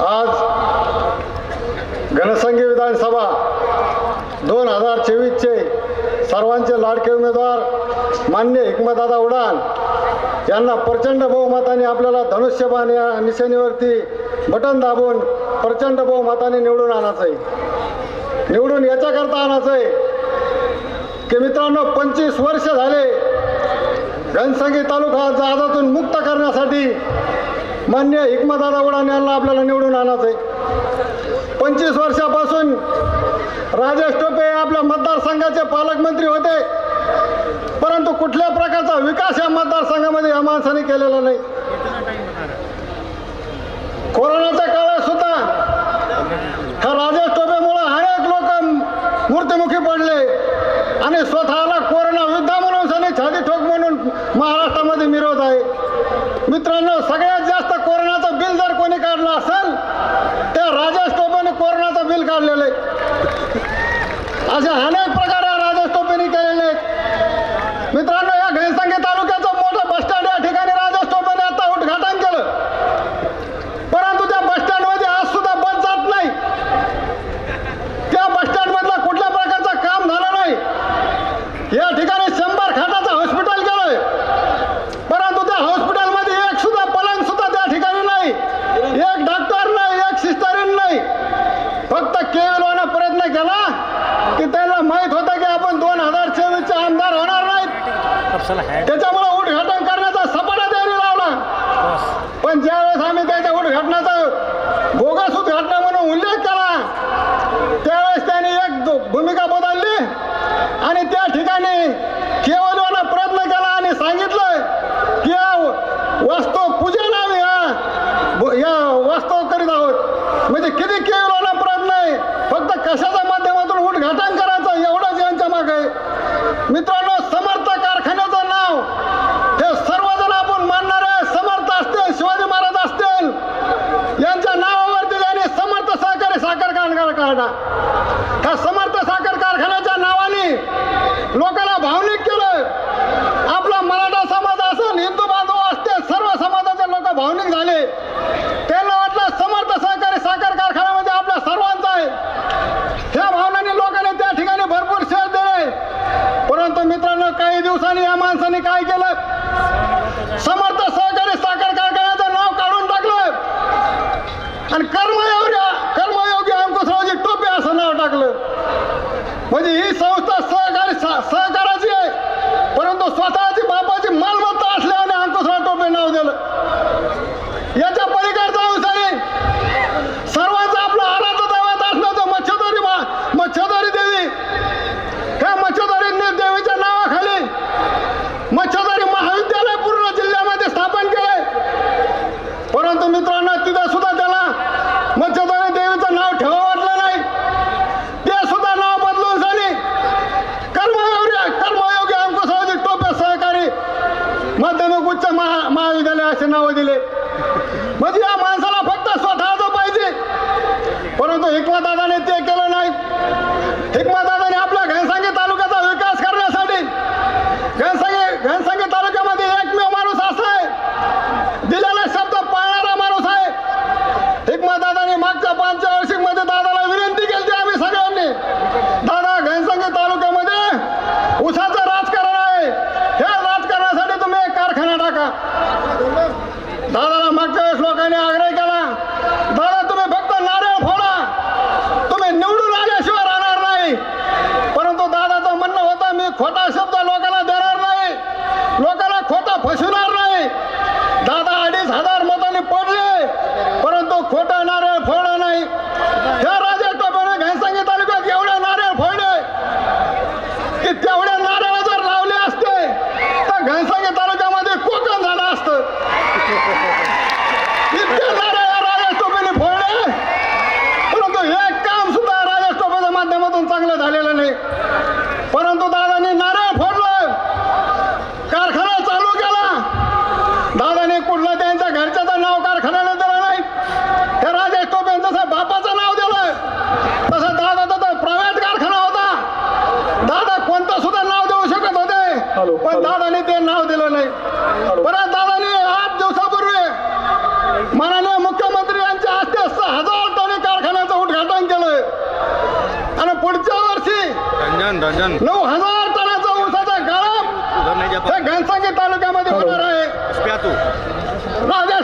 आज घनसंघी विधानसभा दोन हजार चोवीसचे सर्वांचे लाडके उमेदवार मान्य हिकमतदादा उडान यांना प्रचंड बहुमताने आपल्याला धनुष्यबाण या निशाणीवरती बटन दाबून प्रचंड बहुमताने निवडून आणायचं आहे निवडून याच्याकरता आणायचं आहे की मित्रांनो पंचवीस वर्ष झाले घनसंगी तालुका जहाजातून मुक्त करण्यासाठी मान्य हिकमतदादा उडान यांना आपल्याला निवडून आणायचं आहे. पंचवीस वर्षापासून राजेश टोपे आपल्या मतदारसंघाचे पालकमंत्री होते. परंतु कुठल्या प्रकारचा विकास या मतदारसंघामध्ये या माणसाने केलेला नाही. कोरोनाच्या काळात सुद्धा ह्या राजेश टोपेमुळे अनेक लोक मृत्युमुखी पडले आणि स्वतःला काढलेलं आहे. असे अनेक प्रकार या राजेश टोपेने केलेले आहेत मित्रांनो या घनसंगी तालुक्याचं मोठं बस स्टँड या ठिकाणी राजेश टोपेने आता उद्घाटन केलं परंतु त्या बस स्टँडमध्ये आज सुद्धा बस जात नाही त्या बस स्टँड मधला कुठल्या प्रकारचं काम झालं नाही या ठिकाणी शंभर खाटाचं हॉस्पिटल केलंय परंतु त्या हॉस्पिटलमध्ये एक सुद्धा पलंग सुद्धा त्या ठिकाणी नाही एक डॉक्टर नाही एक सिस्टरीन नाही फक्त केवलवाना प्रयत्न केला की त्यांना माहीत होतं की आपण दोन हजार चोवीसचे आमदार होणार नाहीत. त्याच्यामुळे उद्घाटन करण्याचा सपाटा त्यांनी लावला. पण ज्यावेळेस आम्ही त्याच्या उद्घाटनाचा बोगस उद्घाटना म्हणून उल्लेख केला त्यावेळेस त्यांनी एक भूमिका बदलली आणि त्या ठिकाणी केवलवाना प्रयत्न केला आणि सांगितलं की या वस्तू पूजन आम्ही या वास्तव करीत आहोत. म्हणजे किती केवलवाना प्रयत्न आहे फक्त कशाच्या माध्यमातून उद्घाटन करायचं एवढंच यांच्या मागे आहे. मित्रांनो समर्थ कारखान्याचं नाव हे सर्वजण आपण मानणारे समर्थ असतील शिवाजी महाराज असतील यांच्या नावावरती त्यांनी समर्थ सहकारी साखर कारखाना त्या समर्थ साखर कारखान्याच्या नावाने लोकांना भावनिक केलं आपला मराठा समाज असेल हिंदू बांधव असतील सर्व समाजाचे लोक भावनिक झाले त्यांना वाटलं समर्थ सहकारी साखर कारखाना म्हणजे आपल्या सर्वांचा आहे त्या भावनाने लोकांनी त्या ठिकाणी भरपूर शेअर दिले परंतु मित्रांनो काही दिवसांनी या माणसाने काय केलं? समाज नावं दिले. चांगलं झालेलं नाही. परंतु दादाने नारळ फोडलं. कारखाना चालू केला. दादाने कुठलं त्यांच्या घरच्याचं नाव कारखान्याने दिलं नाही. हे राजेश टोपे जसं बापाचं नाव दिलं. तसं दादाचा तर प्रायव्हेट कारखाना होता. दादा कोणतं सुद्धा नाव देऊ शकत होते. पण दादाने ते नाव दिलं नाही. परत रंजन रंजन. नऊ हजार टनाचा ऊसाचा गाळप घनसांगी तालुक्यामध्ये हो. होणार आहे. राजा